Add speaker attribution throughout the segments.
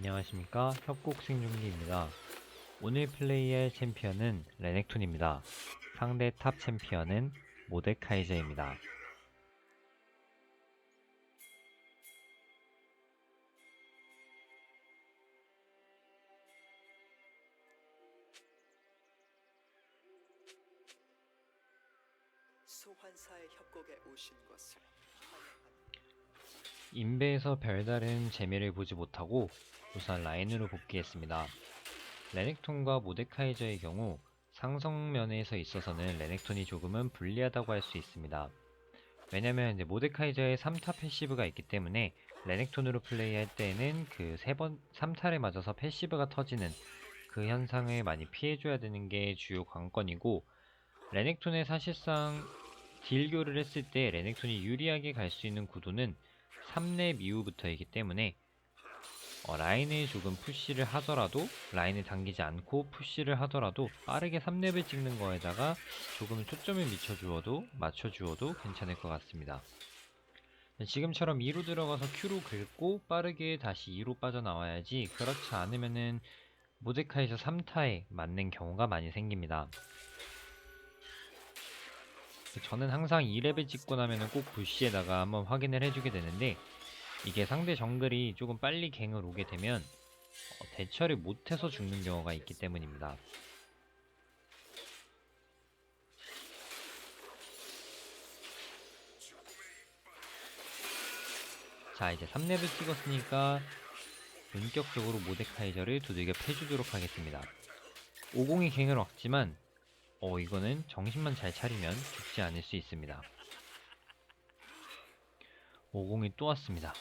Speaker 1: 안녕하십니까 협곡생존기입니다. 오늘 플레이할 챔피언은 레넥톤입니다. 상대 탑 챔피언은 모데카이저입니다.
Speaker 2: 소환사의 협곡에 오신 것을 환영합니다.
Speaker 1: 인베에서 별다른 재미를 보지 못하고 우선 라인으로 복귀했습니다. 레넥톤과 모데카이저의 경우 상성면에서 있어서는 레넥톤이 조금은 불리하다고 할 수 있습니다. 왜냐면 이제 모데카이저의 3타 패시브가 있기 때문에 레넥톤으로 플레이할 때에는 그 3번, 3타를 맞아서 패시브가 터지는 그 현상을 많이 피해줘야 되는 게 주요 관건이고 레넥톤의 사실상 딜교를 했을 때 레넥톤이 유리하게 갈 수 있는 구도는 3렙 이후부터이기 때문에 어, 라인을 조금 푸시를 하더라도 라인을 당기지 않고 푸시를 하더라도 빠르게 3렙을 찍는 거에다가 조금 초점을 미쳐주어도 맞춰주어도 괜찮을 것 같습니다. 지금처럼 2로 들어가서 Q로 긁고 빠르게 다시 2로 빠져나와야지 그렇지 않으면은 모데카에서 3타에 맞는 경우가 많이 생깁니다. 저는 항상 2렙을 찍고 나면은 꼭 부시에다가 한번 확인을 해주게 되는데 이게 상대 정글이 조금 빨리 갱을 오게 되면 어, 대처를 못해서 죽는 경우가 있기 때문입니다. 자 이제 3렙을 찍었으니까 본격적으로 모데카이저를 두들겨 패주도록 하겠습니다. 50이 갱을 왔지만 어 이거는 정신만 잘 차리면 죽지 않을 수 있습니다. 50이 또 왔습니다.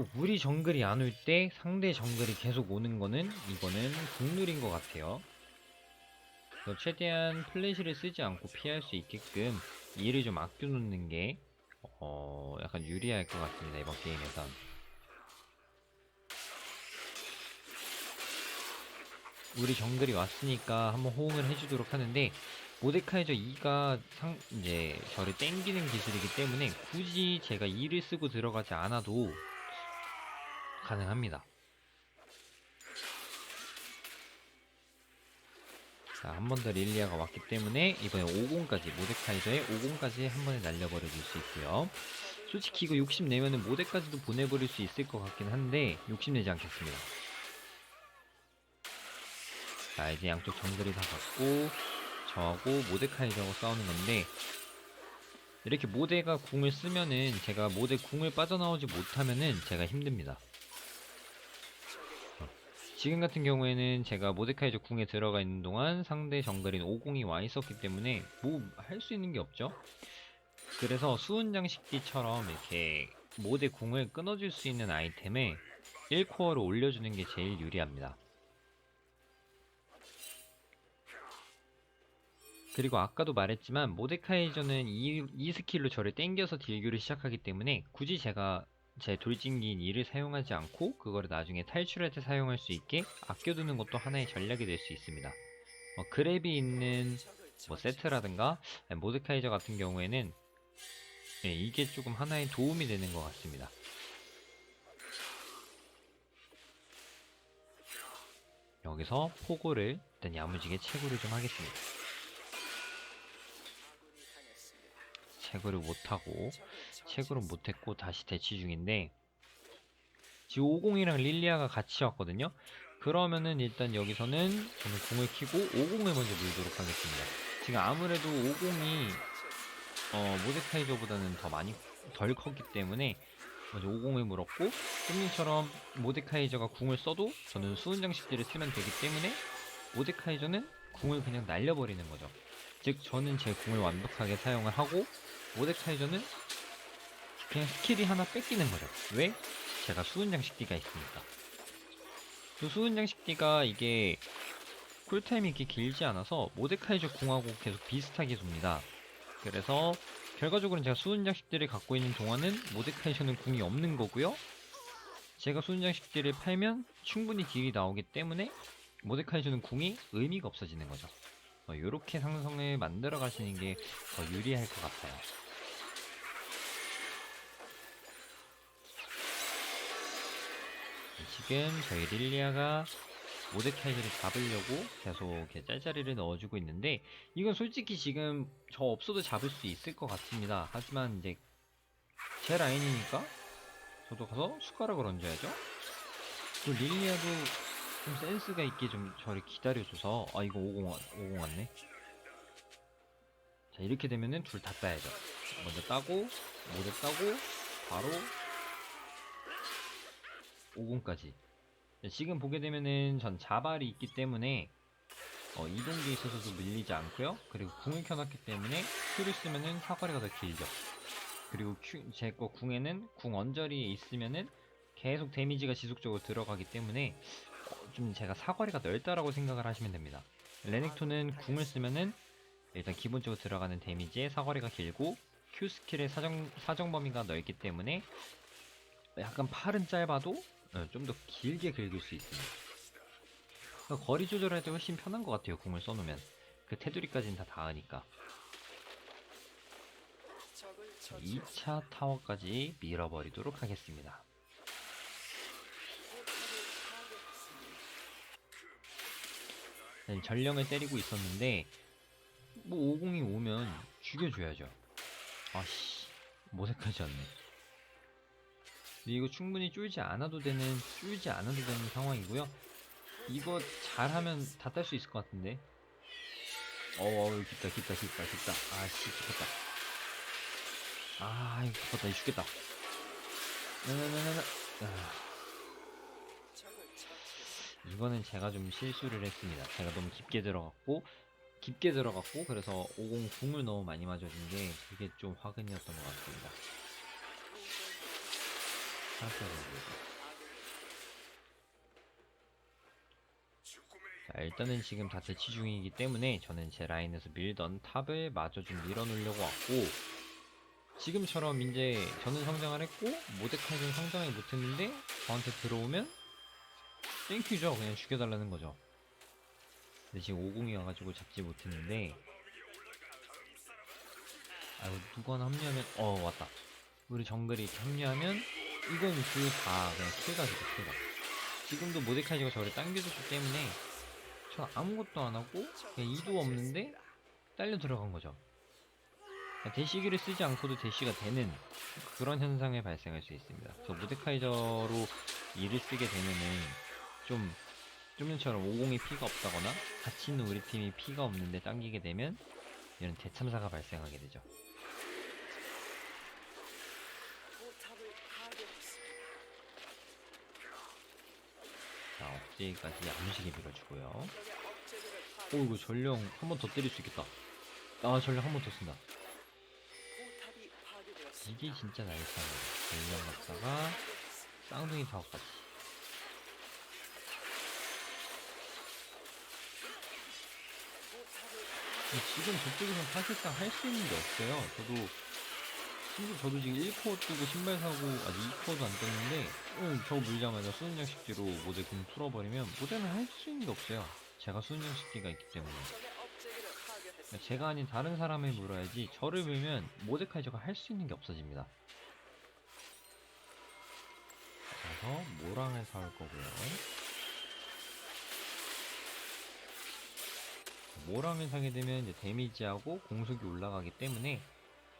Speaker 1: 꼭 우리 정글이 안 올 때 상대 정글이 계속 오는 거는 이거는 국룰인 것 같아요. 최대한 플래시를 쓰지 않고 피할 수 있게끔 이를 좀 아껴놓는 게 어, 약간 유리할 것 같습니다. 이번 게임에선. 우리 정글이 왔으니까 한번 호응을 해주도록 하는데 모데카이저 2가 상 이제 저를 땡기는 기술이기 때문에 굳이 제가 2를 쓰고 들어가지 않아도 가능합니다. 자, 한 번 더 릴리아가 왔기 때문에 이번에 50까지 모데카이저의 50까지 한 번에 날려버려 줄 수 있고요. 솔직히 이거 욕심내면은 모데까지도 보내버릴 수 있을 것 같긴 한데 욕심내지 않겠습니다. 자 이제 양쪽 정글이 다 갔고 저하고 모데카이저하고 싸우는 건데 이렇게 모데가 궁을 쓰면은 제가 모데 궁을 빠져나오지 못하면은 제가 힘듭니다. 어, 지금 같은 경우에는 제가 모데카이저 궁에 들어가 있는 동안 상대 정글인 50이 와 있었기 때문에 뭐 할 수 있는 게 없죠. 그래서 수은장식기처럼 이렇게 모데 궁을 끊어줄 수 있는 아이템을 1코어로 올려주는 게 제일 유리합니다. 그리고 아까도 말했지만 모데카이저는 이, 이 스킬로 저를 땡겨서 딜교를 시작하기 때문에 굳이 제가 제 돌진기인 이를 사용하지 않고 그거를 나중에 탈출할 때 사용할 수 있게 아껴두는 것도 하나의 전략이 될 수 있습니다. 어, 그랩이 있는 뭐 세트라든가 아니, 모데카이저 같은 경우에는 네, 이게 조금 하나의 도움이 되는 것 같습니다. 여기서 포고를 일단 야무지게 채굴을 좀 하겠습니다. 채굴을 못하고 채굴은 못했고 다시 대치 중인데 지금 50이랑 릴리아가 같이 왔거든요. 그러면은 일단 여기서는 저는 궁을 키고 50을 먼저 물도록 하겠습니다. 지금 아무래도 50이 어, 모데카이저보다는 더 많이 덜 컸기 때문에 먼저 50을 물었고 끔님처럼 모데카이저가 궁을 써도 저는 수은장식들을 쓰면 되기 때문에 모데카이저는 궁을 그냥 날려버리는 거죠. 즉 저는 제 궁을 완벽하게 사용을 하고 모데카이저는 그냥 스킬이 하나 뺏기는 거죠. 왜? 제가 수은장식기가 있으니까. 그 수은장식기가 이게 쿨타임이 이렇게 길지 않아서 모데카이저 궁하고 계속 비슷하게 돕니다. 그래서 결과적으로는 제가 수은장식들을 갖고 있는 동안은 모데카이저는 궁이 없는 거고요. 제가 수은장식들을 팔면 충분히 딜이 나오기 때문에 모데카이저는 궁이 의미가 없어지는 거죠. 이렇게 상성을 만들어 가시는 게 더 유리할 것 같아요. 지금 저희 릴리아가 모데카이저를 잡으려고 계속 짤짤이를 넣어주고 있는데 이건 솔직히 지금 저 없어도 잡을 수 있을 것 같습니다. 하지만 이제 제 라인이니까 저도 가서 숟가락을 얹어야죠. 또 릴리아도 좀 센스가 있게 좀 저를 기다려줘서 아 이거 50, 왔- 50 왔네. 자 이렇게 되면은 둘 다 따야죠. 먼저 따고 모델 따고 바로 50까지. 지금 보게 되면은 전 자발이 있기 때문에 어, 이동기에 있어서도 밀리지 않고요. 그리고 궁을 켜놨기 때문에 Q를 쓰면은 사거리가 더 길죠. 그리고 제 거 궁에는 궁 언저리에 있으면은 계속 데미지가 지속적으로 들어가기 때문에 어, 좀 제가 사거리가 넓다라고 생각을 하시면 됩니다. 레넥톤은 궁을 쓰면은 일단 기본적으로 들어가는 데미지의 사거리가 길고 Q 스킬의 사정, 사정 범위가 넓기 때문에 약간 팔은 짧아도 어, 좀 더 길게 긁을 수 있습니다. 그러니까 거리 조절할 때 훨씬 편한 것 같아요. 궁을 써놓으면 그 테두리까지는 다 닿으니까.
Speaker 2: 적을 처치
Speaker 1: 2차 타워까지 밀어버리도록 하겠습니다. 네, 전령을 때리고 있었는데 뭐 50이 오면 죽여줘야죠. 아씨 모색하지 않네. 이거 충분히 쫄지 않아도 되는 쫄지 않아도 되는 상황이고요. 이거 잘하면 다 딸 수 있을 것 같은데. 어어 깊다 깊다 깊다 깊다. 아씨 깊었다. 아 이거 깊었다 죽겠다. 나나나나나. 아. 이거는 제가 좀 실수를 했습니다. 제가 너무 깊게 들어갔고 깊게 들어갔고 그래서 50 궁을 너무 많이 맞아준 게 그게 좀 화근이었던 것 같습니다. 자, 일단은 지금 다 대치 중이기 때문에 저는 제 라인에서 밀던 탑을 마저 좀 밀어놓으려고 왔고 지금처럼 이제 저는 성장을 했고 모데카이는 성장을 못했는데 저한테 들어오면 땡큐죠. 그냥 죽여달라는 거죠. 근데 지금 50이 와가지고 잡지 못했는데 아이고 누가 합류하면 어 왔다. 우리 정글이 합류하면 이건 그다 그냥 킬가지고 킬가. 지금도 모데카이저가 저를 당겨줬기 때문에 전 아무것도 안 하고 그냥 이도 없는데 딸려 들어간 거죠. 그러니까 대시기를 쓰지 않고도 대시가 되는 그런 현상이 발생할 수 있습니다. 저 모데카이저로 일을 쓰게 되면은 좀, 좀 전처럼 50이 피가 없다거나 있는 우리 팀이 피가 없는데 당기게 되면 이런 대참사가 발생하게 되죠.
Speaker 2: 포탑을 파괴했습니다.
Speaker 1: 자, 억제기까지 야무지게 밀어주고요. 오, 이거. 전령 한 번 더 때릴 수 있겠다. 아, 전령 한 번 더 쓴다. 이게 진짜 나이스합니다. 전령 갔다가 쌍둥이 근데 지금 저쪽에선 사실상 할 수 있는 게 없어요. 저도 심지어 저도 지금 1코어 뜨고 신발 사고 아직 2코어도 안 떴는데 응, 저거 물자마자 수은장 식지로 모델 금 풀어버리면 모델은 할수 있는 게 없어요. 제가 수은장 식지가 있기 때문에. 그러니까 제가 아닌 다른 사람을 물어야지 저를 물면 모데카이저가 할 수 있는 게 없어집니다. 그래서 모랑을 사올 거고요. 모랑을 사게 되면 이제 데미지하고 공속이 올라가기 때문에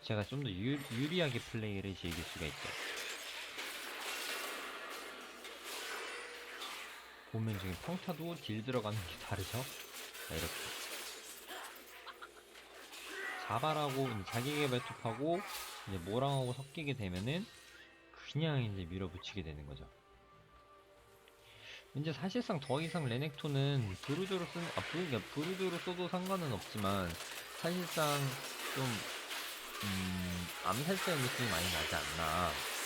Speaker 1: 제가 좀 더 유리하게 플레이를 즐길 수가 있죠. 보면 지금 평타도 딜 들어가는 게 다르죠? 자, 이렇게. 자발하고 자기개발 톱하고 이제 모랑하고 섞이게 되면은 그냥 이제 밀어붙이게 되는 거죠. 이제 사실상 더 이상 레넥톤은 브루드로 쓰는 아 브루, 그러니까 브루드로 써도 상관은 없지만 사실상 좀 음, 암살자 느낌이 많이 나지 않나.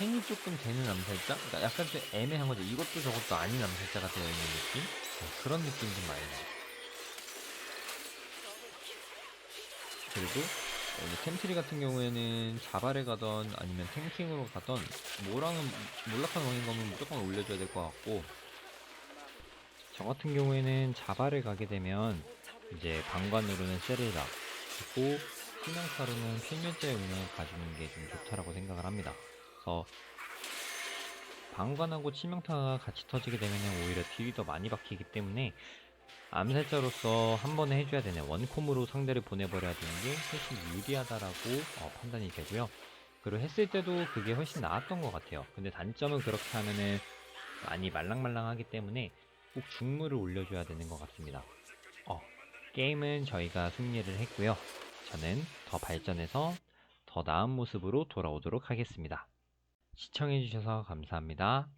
Speaker 1: 행이 조금 되는 암살자? 그러니까 약간 좀 애매한 거죠. 이것도 저것도 아닌 암살자가 되어 있는 느낌? 어, 그런 느낌이 좀 많이 나요. 그리고 템트리 같은 경우에는 자발에 가던 아니면 탱킹으로 가던 모랑은 몰락한 왕인 거면 무조건 올려줘야 될 것 같고 저 같은 경우에는 자발을 가게 되면 이제 방관으로는 세르다 그리고 희망사로는 필면자의 운영을 가지는 게 좀 좋다라고 생각을 합니다. 그래서 방관하고 치명타가 같이 터지게 되면 오히려 딜이 더 많이 박히기 때문에 암살자로서 한 번에 해줘야 되는 원콤으로 상대를 보내버려야 되는 게 훨씬 유리하다라고 어, 판단이 되고요. 그리고 했을 때도 그게 훨씬 나았던 것 같아요. 근데 단점은 그렇게 하면은 많이 말랑말랑하기 때문에 꼭 중물을 올려줘야 되는 것 같습니다. 어, 게임은 저희가 승리를 했고요. 저는 더 발전해서 더 나은 모습으로 돌아오도록 하겠습니다. 시청해주셔서 감사합니다.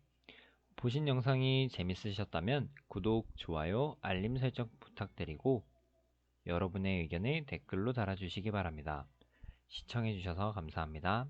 Speaker 1: 보신 영상이 재밌으셨다면 구독, 좋아요, 알림 설정 부탁드리고 여러분의 의견을 댓글로 달아주시기 바랍니다. 시청해주셔서 감사합니다.